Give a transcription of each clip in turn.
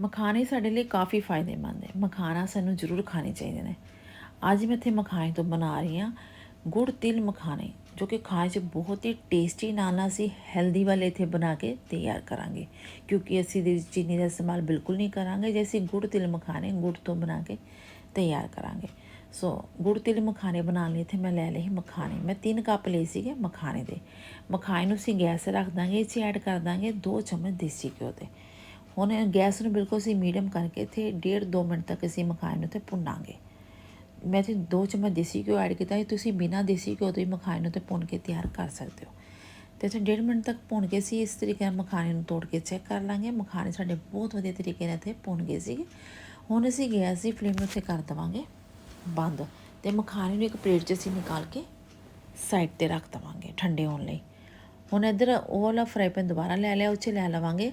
ਮਖਾਣੇ ਸਾਡੇ ਲਈ ਕਾਫੀ ਫਾਇਦੇਮੰਦ ਹੈ। ਮਖਾਣਾ ਸਾਨੂੰ ਜ਼ਰੂਰ ਖਾਣੇ ਚਾਹੀਦੇ ਨੇ। ਅੱਜ ਮੈਂ ਇੱਥੇ ਮਖਾਣੇ ਤੋਂ ਬਣਾ ਰਹੀ ਹਾਂ ਗੁੜ ਤਿਲ ਮਖਾਣੇ, ਜੋ ਕਿ ਖਾਣ 'ਚ ਬਹੁਤ ਹੀ ਟੇਸਟੀ ਨਾਲ ਨਾਲ ਅਸੀਂ ਹੈਲਦੀ ਵਾਲੇ ਇੱਥੇ ਬਣਾ ਕੇ ਤਿਆਰ ਕਰਾਂਗੇ। ਕਿਉਂਕਿ ਅਸੀਂ ਇਹਦੇ ਵਿੱਚ ਚੀਨੀ ਦਾ ਇਸਤੇਮਾਲ ਬਿਲਕੁਲ ਨਹੀਂ ਕਰਾਂਗੇ, ਜੇ ਅਸੀਂ ਗੁੜ ਤਿਲ ਮਖਾਣੇ, ਗੁੜ ਤੋਂ ਬਣਾ ਕੇ ਤਿਆਰ ਕਰਾਂਗੇ। ਸੋ ਗੁੜ ਤਿਲ ਮਖਾਣੇ ਬਣਾਉਣ ਲਈ ਇੱਥੇ ਮੈਂ ਲੈ ਲਈ ਮਖਾਣੇ। ਮੈਂ 3 ਕੱਪ ਲਏ ਸੀਗੇ ਮਖਾਣੇ ਦੇ। ਮਖਾਣੇ ਨੂੰ ਅਸੀਂ ਗੈਸ 'ਤੇ ਰੱਖ ਦਾਂਗੇ ਇਹ 'ਚ ਐਡ ਕਰ ਦਾਂਗੇ 2 ਚਮਚ ਦੇਸੀ ਘਿਓ ਦੇ ਹੁਣ ਗੈਸ ਨੂੰ ਬਿਲਕੁਲ ਅਸੀਂ ਮੀਡੀਅਮ ਕਰਕੇ ਇੱਥੇ ਡੇਢ 2 ਮਿੰਟ ਤੱਕ ਅਸੀਂ ਮਖਾਣੇ ਨੂੰ ਤੇ ਭੁੰਨਾਂਗੇ। ਮੈਂ ਤੇ 2 ਚਮਚ ਦੇਸੀ ਘਿਓ ਐਡ ਕੀਤਾ ਹੈ ਤੁਸੀਂ ਬਿਨਾਂ ਦੇਸੀ ਘਿਓ ਤੋਂ ਹੀ ਮਖਾਣੇ ਨੂੰ ਤੇ ਭੁੰਨ ਕੇ ਤਿਆਰ ਕਰ ਸਕਦੇ ਹੋ। ਤੇ ਇੱਥੇ ਡੇਢ ਮਿੰਟ ਤੱਕ ਭੁੰਨ ਕੇ ਅਸੀਂ ਇਸ ਤਰੀਕੇ ਨਾਲ ਮਖਾਣੇ ਨੂੰ ਤੋੜ ਕੇ ਚੈੱਕ ਕਰ ਲਾਂਗੇ। ਮਖਾਣੇ ਸਾਡੇ ਬਹੁਤ ਵਧੀਆ ਤਰੀਕੇ ਨਾਲ ਇੱਥੇ ਭੁੰਨ ਗਏ ਸੀਗੇ। ਹੁਣ ਅਸੀਂ ਗੈਸ ਦੀ ਫਲੇਮ ਨੂੰ ਤੇ ਕਰ ਦੇਵਾਂਗੇ ਬੰਦ ਤੇ ਮਖਾਣੇ ਨੂੰ ਇੱਕ ਪਲੇਟ 'ਚ ਅਸੀਂ ਨਿਕਾਲ ਕੇ ਸਾਈਡ ਤੇ ਰੱਖ ਦੇਵਾਂਗੇ ਠੰਡੇ ਹੋਣ ਲਈ। ਹੁਣ ਇੱਧਰ ਉਹ ਵਾਲਾ ਫਰਾਈ ਪੈਨ ਦੁਬਾਰਾ ਲੈ ਲਿਆ, ਉਹ ਲੈ ਲਵਾਂਗੇ।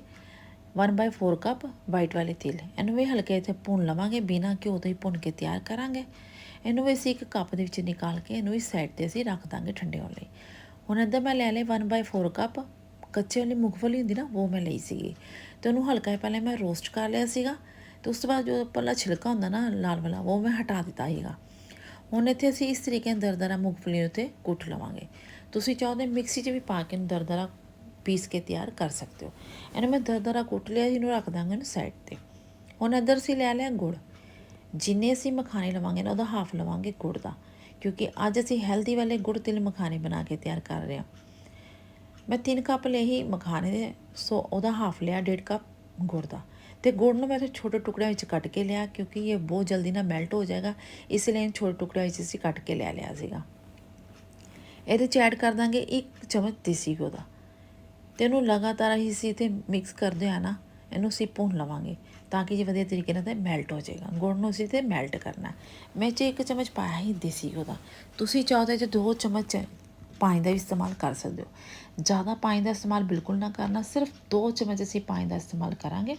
1/4 ਕੱਪ ਵਾਈਟ ਵਾਲੇ ਤਿਲ। ਇਹਨੂੰ ਵੀ ਹਲਕੇ ਇੱਥੇ ਭੁੰਨ ਲਵਾਂਗੇ, ਬਿਨਾਂ ਘਿਓ ਤੋਂ ਹੀ ਭੁੰਨ ਕੇ ਤਿਆਰ ਕਰਾਂਗੇ। ਇਹਨੂੰ ਵੀ ਅਸੀਂ ਇੱਕ ਕੱਪ ਦੇ ਵਿੱਚ ਨਿਕਾਲ ਕੇ ਇਹਨੂੰ ਵੀ ਸਾਈਡ ਤੇ ਅਸੀਂ ਰੱਖ ਦਾਂਗੇ ਠੰਡੇ ਹੋਣ ਲਈ। ਹੁਣ ਇੱਧਰ ਮੈਂ ਲੈ ਲਏ 1/4 ਕੱਪ ਕੱਚੇ ਵਾਲੀ ਮੁਗਫਲੀ ਹੁੰਦੀ ਨਾ, ਉਹ ਮੈਂ ਲਈ ਸੀਗੀ। ਤੇ ਉਹਨੂੰ ਹਲਕਾ ਜਿਹਾ ਪਹਿਲੇ ਮੈਂ ਰੋਸਟ ਕਰ ਲਿਆ ਸੀਗਾ। ਤੇ ਉਸ ਤੋਂ ਬਾਅਦ ਜੋ ਪੱਲਾ ਛਿਲਕਾ ਹੁੰਦਾ ਨਾ, ਲਾਲ ਵਾਲਾ, ਉਹ ਮੈਂ ਹਟਾ ਦਿੱਤਾ ਸੀਗਾ। ਹੁਣ ਇੱਥੇ ਅਸੀਂ ਇਸ ਤਰੀਕੇ ਨਾਲ ਦਰਦਰਾ ਮੁਗਫਲੀ ਨੂੰ ਕੁੱਟ ਲਵਾਂਗੇ। ਤੁਸੀਂ ਚਾਹੋ ਤਾਂ ਮਿਕਸੀ 'ਚ ਵੀ ਪਾ ਕੇ ਇਹਨੂੰ ਦਰਦਰਾ ਪੀਸ ਕੇ ਤਿਆਰ ਕਰ ਸਕਦੇ ਹੋ। ਇਹਨੂੰ ਮੈਂ ਦਰਦਰਾ ਕੁੱਟ ਲਿਆ ਇਹਨੂੰ ਰੱਖ ਦਾਂਗੇ ਇਹਨੂੰ ਸਾਈਡ ਤੇ। ਹੁਣ ਇੱਧਰ ਅਸੀਂ ਲੈ ਲਿਆ ਗੁੜ। ਜਿੰਨੇ ਅਸੀਂ ਮਖਾਣੇ ਲਵਾਂਗੇ ਨਾ, ਉਹਦਾ ਹਾਫ ਲਵਾਂਗੇ ਗੁੜ ਦਾ। ਕਿਉਂਕਿ ਅੱਜ ਅਸੀਂ ਹੈਲਦੀ ਵਾਲੇ ਗੁੜ ਤਿਲ ਮਖਾਣੇ ਬਣਾ ਕੇ ਤਿਆਰ ਕਰ ਰਹੇ ਹਾਂ। ਮੈਂ 3 ਕੱਪ ਲਏ ਹੀ ਮਖਾਣੇ ਦੇ, ਸੋ ਉਹਦਾ ਹਾਫ ਲਿਆ 1.5 ਕੱਪ ਗੁੜ ਦਾ। ਤੇ ਗੁੜ ਨੂੰ ਮੈਂ ਛੋਟੇ ਟੁਕੜਿਆਂ ਵਿੱਚ ਕੱਟ ਕੇ ਲਿਆ, ਕਿਉਂਕਿ ਇਹ ਬਹੁਤ ਜਲਦੀ ਨਾਲ ਮੈਲਟ ਹੋ ਜਾਏਗਾ। ਇਸ ਲਈ ਛੋਟੇ ਟੁਕੜਿਆਂ ਵਿੱਚ ਅਸੀਂ ਕੱਟ ਕੇ ਲੈ ਲਿਆ ਸੀਗਾ। ਇਹਦੇ ਚ ਐਡ ਕਰ ਦਾਂਗੇ 1 ਚਮਚ ਦੇਸੀ ਘਿਓ ਦਾ। ਤੇ ਇਹਨੂੰ ਲਗਾਤਾਰ ਅਸੀਂ ਸੀ ਤੇ ਮਿਕਸ ਕਰਦੇ ਆ ਨਾ, ਇਹਨੂੰ ਅਸੀਂ ਭੁੰਨ ਲਵਾਂਗੇ ਤਾਂ ਕਿ ਜੇ ਵਧੀਆ ਤਰੀਕੇ ਨਾਲ ਤੇ ਮੈਲਟ ਹੋ ਜਾਏਗਾ। ਗੁੜ ਨੂੰ ਅਸੀਂ ਤੇ ਮੈਲਟ ਕਰਨਾ। ਮੈਂ ਚ ਇੱਕ ਚਮਚ ਪਾਇਆ ਹੀ ਦੇਸੀ ਘਿਓ ਦਾ। ਤੁਸੀਂ ਚਾਹੋ ਤਾਂ ਜੇ ਦੋ ਚਮਚ ਪਾਣੀ ਦਾ ਵੀ ਇਸਤੇਮਾਲ ਕਰ ਸਕਦੇ ਹੋ। ਜ਼ਿਆਦਾ ਪਾਣੀ ਦਾ ਇਸਤੇਮਾਲ ਬਿਲਕੁਲ ਨਾ ਕਰਨਾ, ਸਿਰਫ ਦੋ ਚਮਚ ਅਸੀਂ ਪਾਣੀ ਦਾ ਇਸਤੇਮਾਲ ਕਰਾਂਗੇ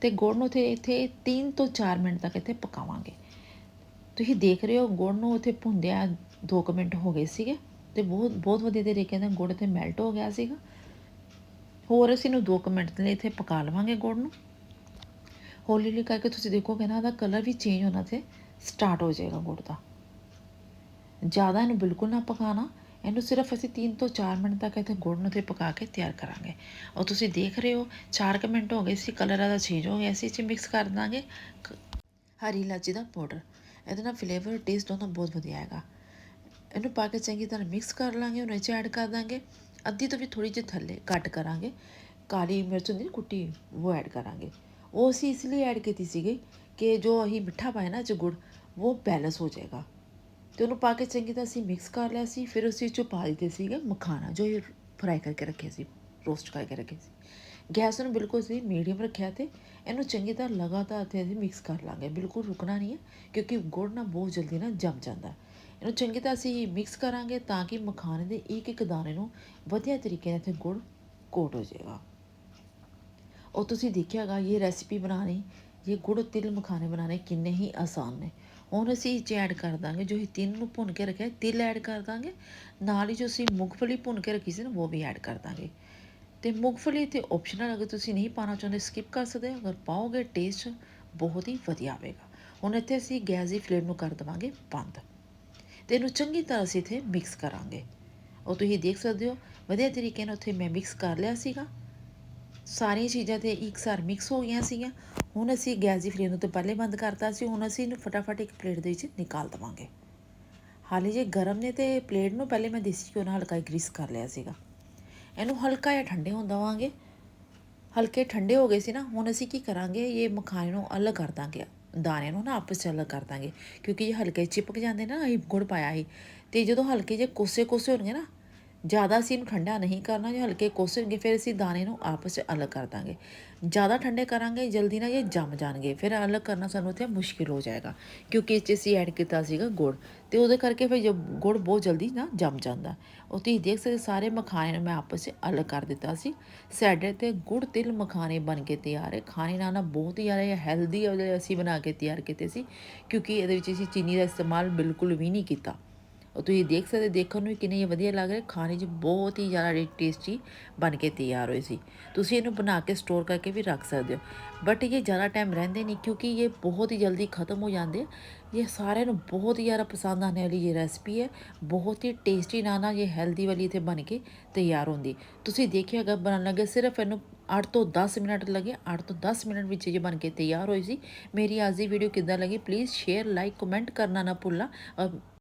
ਤੇ ਗੁੜ ਨੂੰ ਤੇ ਇੱਥੇ 3 ਤੋਂ 4 ਮਿੰਟ ਤੱਕ ਇੱਥੇ ਪਕਾਵਾਂਗੇ। ਤੁਸੀਂ ਦੇਖ ਰਹੇ ਹੋ ਗੁੜ ਨੂੰ ਉੱਥੇ ਭੁੰਦਿਆ 2 ਮਿੰਟ ਹੋ ਗਏ ਸੀਗੇ ਤੇ ਬਹੁਤ ਬਹੁਤ ਵਧੀਆ ਤਰੀਕੇ ਨਾਲ ਗੁੜ ਤੇ ਮੈਲਟ ਹੋ ਗਿਆ ਸੀਗਾ। ਹੋਰ ਅਸੀਂ ਨੂੰ 2 ਮਿੰਟ ਲਈ ਇੱਥੇ ਪਕਾ ਲਵਾਂਗੇ ਗੁੜ ਨੂੰ। ਹੌਲੀ ਹੌਲੀ ਕਰਕੇ ਤੁਸੀਂ ਦੇਖੋਗੇ ਨਾ, ਇਹਦਾ ਕਲਰ ਵੀ ਚੇਂਜ ਹੋਣਾ ਤੇ ਸਟਾਰਟ ਹੋ ਜਾਏਗਾ ਗੁੜ ਦਾ। ਜ਼ਿਆਦਾ ਇਹਨੂੰ ਬਿਲਕੁਲ ਨਾ ਪਕਾਣਾ। ਇਹਨੂੰ ਸਿਰਫ ਅਸੀਂ 3 ਤੋਂ 4 ਮਿੰਟ ਤੱਕ ਇੱਥੇ ਗੁੜ ਨੂੰ ਤੇ ਪਕਾ ਕੇ ਤਿਆਰ ਕਰਾਂਗੇ। ਔਰ ਤੁਸੀਂ ਦੇਖ ਰਹੇ ਹੋ 4 ਕੁ ਮਿੰਟ ਹੋ ਗਏ ਸੀ ਕਲਰ ਇਹਦਾ ਚੇਂਜ ਹੋ ਗਿਆ ਅਸੀਂ ਇਹ ਮਿਕਸ ਕਰ ਦਾਂਗੇ ਹਰੀ ਇਲਾਚੀ ਦਾ ਪਾਊਡਰ ਇਹਦੇ ਨਾਲ ਫਲੇਵਰ ਟੇਸਟ ਦੋਨੋਂ ਬਹੁਤ ਵਧੀਆ ਆਏਗਾ। ਇਹਨੂੰ ਪਾ ਕੇ ਚੰਗੀ ਤਰ੍ਹਾਂ ਮਿਕਸ ਕਰ ਲਾਂਗੇ, ਉਹਨੂੰ 'ਚ ਐਡ ਕਰ ਦਾਂਗੇ। ਅੱਧੀ ਤੋਂ ਵੀ ਥੋੜੀ ਜਿਹੀ ਥੱਲੇ ਕੱਟ ਕਰਾਂਗੇ। ਕਾਲੀ ਮਿਰਚ ਹੁੰਦੀ ਨਾ ਕੁੱਟੀ, ਉਹ ਐਡ ਕਰਾਂਗੇ। ਉਹ ਅਸੀਂ ਇਸ ਲਈ ਐਡ ਕੀਤੀ ਸੀਗੀ ਕਿ ਜੋ ਅਸੀਂ ਮਿੱਠਾ ਪਾਇਆ ਨਾ ਚ ਗੁੜ, ਉਹ ਬੈਲੈਂਸ ਹੋ ਜਾਏਗਾ। ਤੇ ਉਹਨੂੰ ਪਾ ਕੇ ਚੰਗੀ ਤਰ੍ਹਾਂ ਅਸੀਂ ਮਿਕਸ ਕਰ ਲਿਆ ਸੀ, ਫਿਰ ਉਸ ਵਿੱਚ ਪਾ ਦਿੱਤੇ ਸੀਗੇ ਮਖਾਣਾ, ਜੋ ਇਹ ਫਰਾਈ ਕਰਕੇ ਰੱਖਿਆ ਸੀ ਰੋਸਟ ਕਰਕੇ ਰੱਖਿਆ ਸੀ। ਗੈਸ ਨੂੰ ਬਿਲਕੁਲ ਸੀ ਮੀਡੀਅਮ ਰੱਖਿਆ ਤੇ ਇਹਨੂੰ ਚੰਗੀ ਤਰ੍ਹਾਂ ਲਗਾਤਾਰ ਇੱਥੇ ਅਸੀਂ ਮਿਕਸ ਕਰ ਲਾਂਗੇ। ਬਿਲਕੁਲ ਰੁਕਣਾ ਨਹੀਂ ਹੈ, ਕਿਉਂਕਿ ਗੁੜ ਨਾ ਬਹੁਤ ਜਲਦੀ ਨਾ ਜੰਮ ਜਾਂਦਾ। ਇਹਨੂੰ ਚੰਗੀ ਤਰ੍ਹਾਂ ਅਸੀਂ ਮਿਕਸ ਕਰਾਂਗੇ ਤਾਂ ਕਿ ਮਖਾਣੇ ਦੇ ਇੱਕ ਇੱਕ ਦਾਣੇ ਨੂੰ ਵਧੀਆ ਤਰੀਕੇ ਨਾਲ ਇੱਥੇ ਗੁੜ ਕੋਟ ਹੋ ਜਾਏਗਾ। ਉਹ ਤੁਸੀਂ ਦੇਖਿਆਗਾ ਇਹ ਰੈਸਿਪੀ ਬਣਾਉਣੀ, ਇਹ ਗੁੜ ਤਿਲ ਮਖਾਣੇ ਬਣਾਉਣੇ ਕਿੰਨੇ ਹੀ ਆਸਾਨ ਨੇ। ਹੁਣ ਅਸੀਂ ਇਹ 'ਚ ਐਡ ਕਰ ਦਾਂਗੇ, ਜੋ ਇਹ ਤਿੰਨ ਨੂੰ ਭੁੰਨ ਕੇ ਰੱਖਿਆ, ਤਿਲ ਐਡ ਕਰ ਦਾਂਗੇ, ਨਾਲ ਹੀ ਜੋ ਅਸੀਂ ਮੂੰਗਫਲੀ ਭੁੰਨ ਕੇ ਰੱਖੀ ਸੀ ਨਾ, ਉਹ ਵੀ ਐਡ ਕਰ ਦਾਂਗੇ। ਤੇ ਮੂੰਗਫਲੀ ਤੇ ਆਪਸ਼ਨਲ ਅਗਰ ਤੁਸੀਂ ਨਹੀਂ ਪਾਣਾ ਚਾਹੁੰਦੇ ਸਕਿਪ ਕਰ ਸਕਦੇ ਹੋ, ਅਗਰ ਪਾਓਗੇ ਟੇਸਟ ਬਹੁਤ ਹੀ ਵਧੀਆ ਆਵੇਗਾ। ਹੁਣ ਇੱਥੇ ਅਸੀਂ ਗੈਸ ਦੀ ਫਲੇਮ ਨੂੰ ਕਰ ਦੇਵਾਂਗੇ ਬੰਦ। ਤੇ ਇਹਨੂੰ ਚੰਗੀ ਤਰ੍ਹਾਂ ਅਸੀਂ ਇੱਥੇ ਮਿਕਸ ਕਰਾਂਗੇ। ਉਹ ਤੁਸੀਂ ਦੇਖ ਸਕਦੇ ਹੋ, ਵਧੀਆ ਤਰੀਕੇ ਨਾਲ ਉੱਥੇ ਮੈਂ ਮਿਕਸ ਕਰ ਲਿਆ ਸੀਗਾ। ਸਾਰੀਆਂ ਚੀਜ਼ਾਂ ਤੇ ਇੱਕਸਾਰ ਮਿਕਸ ਹੋ ਗਈਆਂ ਸੀਗੀਆਂ। ਹੁਣ ਅਸੀਂ ਗੈਸ ਦੀ ਫਲੇਮ ਨੂੰ ਤਾਂ ਪਹਿਲੇ ਬੰਦ ਕਰਤਾ ਸੀ, ਹੁਣ ਅਸੀਂ ਇਹਨੂੰ ਫਟਾਫਟ ਇੱਕ ਪਲੇਟ ਦੇ ਵਿੱਚ ਨਿਕਾਲ ਦਵਾਂਗੇ। ਹਾਲੇ ਜੇ ਗਰਮ ਨੇ ਤੇ ਪਲੇਟ ਨੂੰ ਪਹਿਲੇ ਮੈਂ ਦੇਸੀ ਘਿਓ ਨਾਲ ਹਲਕਾ ਗ੍ਰੀਸ ਕਰ ਲਿਆ ਸੀਗਾ। ਇਹਨੂੰ ਹਲਕਾ ਜਿਹਾ ਠੰਡੇ ਹੋਣ ਦਵਾਂਗੇ। ਹਲਕੇ ਠੰਡੇ ਹੋ ਗਏ ਸੀ ਨਾ, ਹੁਣ ਅਸੀਂ ਕੀ ਕਰਾਂਗੇ, ਇਹ ਮਖਾਣੇ ਨੂੰ ਅਲੱਗ ਕਰ ਦਾਂਗੇ। ਦਾਣਿਆਂ ਨੂੰ ਨਾ ਆਪਸ ਚ ਅਲੱਗ ਕਰ ਦਾਂਗੇ। ਕਿਉਂਕਿ ਇਹ ਹਲਕੇ ਚਿਪਕ ਜਾਂਦੇ ਨਾ, ਅਸੀਂ ਗੁੜ ਪਾਇਆ ਸੀ। ਤੇ ਜਦੋਂ ਹਲਕੇ ਜੇ ਕੋਸੇ ਕੋਸੇ ਹੋਣਗੇ ਨਾ ਜ਼ਿਆਦਾ ਅਸੀਂ ਇਹਨੂੰ ਠੰਡਾ ਨਹੀਂ ਕਰਨਾ ਜੇ ਹਲਕੇ ਕੋਸੇ ਫਿਰ ਅਸੀਂ ਦਾਣੇ ਨੂੰ ਆਪਸ ਚ ਅਲੱਗ ਕਰ ਦਾਂਗੇ। ਜ਼ਿਆਦਾ ਠੰਡੇ ਕਰਾਂਗੇ, ਜਲਦੀ ਨਾਲ ਇਹ ਜੰਮ ਜਾਣਗੇ, ਫਿਰ ਅਲੱਗ ਕਰਨਾ ਸਾਨੂੰ ਇੱਥੇ ਮੁਸ਼ਕਿਲ ਹੋ ਜਾਏਗਾ, ਕਿਉਂਕਿ ਇਸ 'ਚ ਅਸੀਂ ਐਡ ਕੀਤਾ ਸੀਗਾ ਗੁੜ, ਤੇ ਉਹਦੇ ਕਰਕੇ ਫਿਰ ਜੋ ਗੁੜ ਬਹੁਤ ਜਲਦੀ ਨਾ ਜੰਮ ਜਾਂਦਾ। ਉਹ ਤੁਸੀਂ ਦੇਖ ਸਕਦੇ ਸਾਰੇ ਮਖਾਣੇ ਨੂੰ ਮੈਂ ਆਪਸ 'ਚ ਅਲੱਗ ਕਰ ਦਿੱਤਾ ਸੀ। ਸਾਡੇ ਤੇ ਗੁੜ ਤਿਲ ਮਖਾਣੇ ਬਣ ਕੇ ਤਿਆਰ ਹੈ। ਖਾਣੇ ਨਾਲ ਨਾ ਬਹੁਤ ਹੀ ਜ਼ਿਆਦਾ ਹੈਲਦੀ ਅਸੀਂ ਬਣਾ ਕੇ ਤਿਆਰ ਕੀਤੇ ਸੀ, ਕਿਉਂਕਿ ਇਹਦੇ ਵਿੱਚ ਅਸੀਂ ਚੀਨੀ ਦਾ ਇਸਤੇਮਾਲ ਬਿਲਕੁਲ ਵੀ ਨਹੀਂ ਕੀਤਾ। ਉਹ ਤੁਸੀਂ ਦੇਖ ਸਕਦੇ, ਦੇਖਣ ਨੂੰ ਵੀ ਕਿੰਨੇ ਇਹ ਵਧੀਆ ਲੱਗ ਰਿਹਾ, ਖਾਣੇ 'ਚ ਬਹੁਤ ਹੀ ਜ਼ਿਆਦਾ ਟੇਸਟੀ ਬਣ ਕੇ ਤਿਆਰ ਹੋਏ ਸੀ। ਤੁਸੀਂ ਇਹਨੂੰ ਬਣਾ ਕੇ ਸਟੋਰ ਕਰਕੇ ਵੀ ਰੱਖ ਸਕਦੇ ਹੋ। ਬਟ ਇਹ ਜ਼ਿਆਦਾ ਟਾਈਮ ਰਹਿੰਦੇ ਨਹੀਂ ਕਿਉਂਕਿ ਇਹ ਬਹੁਤ ਹੀ ਜਲਦੀ ਖਤਮ ਹੋ ਜਾਂਦੇ ਆ। ਇਹ ਸਾਰਿਆਂ ਨੂੰ ਬਹੁਤ ਹੀ ਜ਼ਿਆਦਾ ਪਸੰਦ ਆने ਵਾਲੀ ਇਹ ਰੈਸਪੀ ਹੈ। ਬਹੁਤ ਹੀ ਟੇਸਟੀ ਨਾਲ ਨਾਲ ਇਹ ਹੈਲਦੀ ਵਾਲੀ ਇੱਥੇ ਬਣ ਕੇ ਤਿਆਰ ਹੁੰਦੀ। ਤੁਸੀਂ ਦੇਖਿਆ ਅਗਰ ਬਣਨ ਲੱਗੇ ਸਿਰਫ ਇਹਨੂੰ 8 ਤੋਂ 10 ਮਿੰਟ ਲੱਗੇ 8 ਤੋਂ 10 ਮਿੰਟ ਵਿੱਚ ਇਹ ਬਣ ਕੇ ਤਿਆਰ ਹੋਈ ਸੀ। ਮੇਰੀ ਅੱਜ ਦੀ ਵੀਡੀਓ ਕਿੱਦਾਂ ਲੱਗੀ ਪਲੀਜ਼ ਸ਼ੇਅਰ ਲਾਈਕ ਕਮੈਂਟ ਕਰਨਾ ਨਾ ਭੁੱਲਣਾ।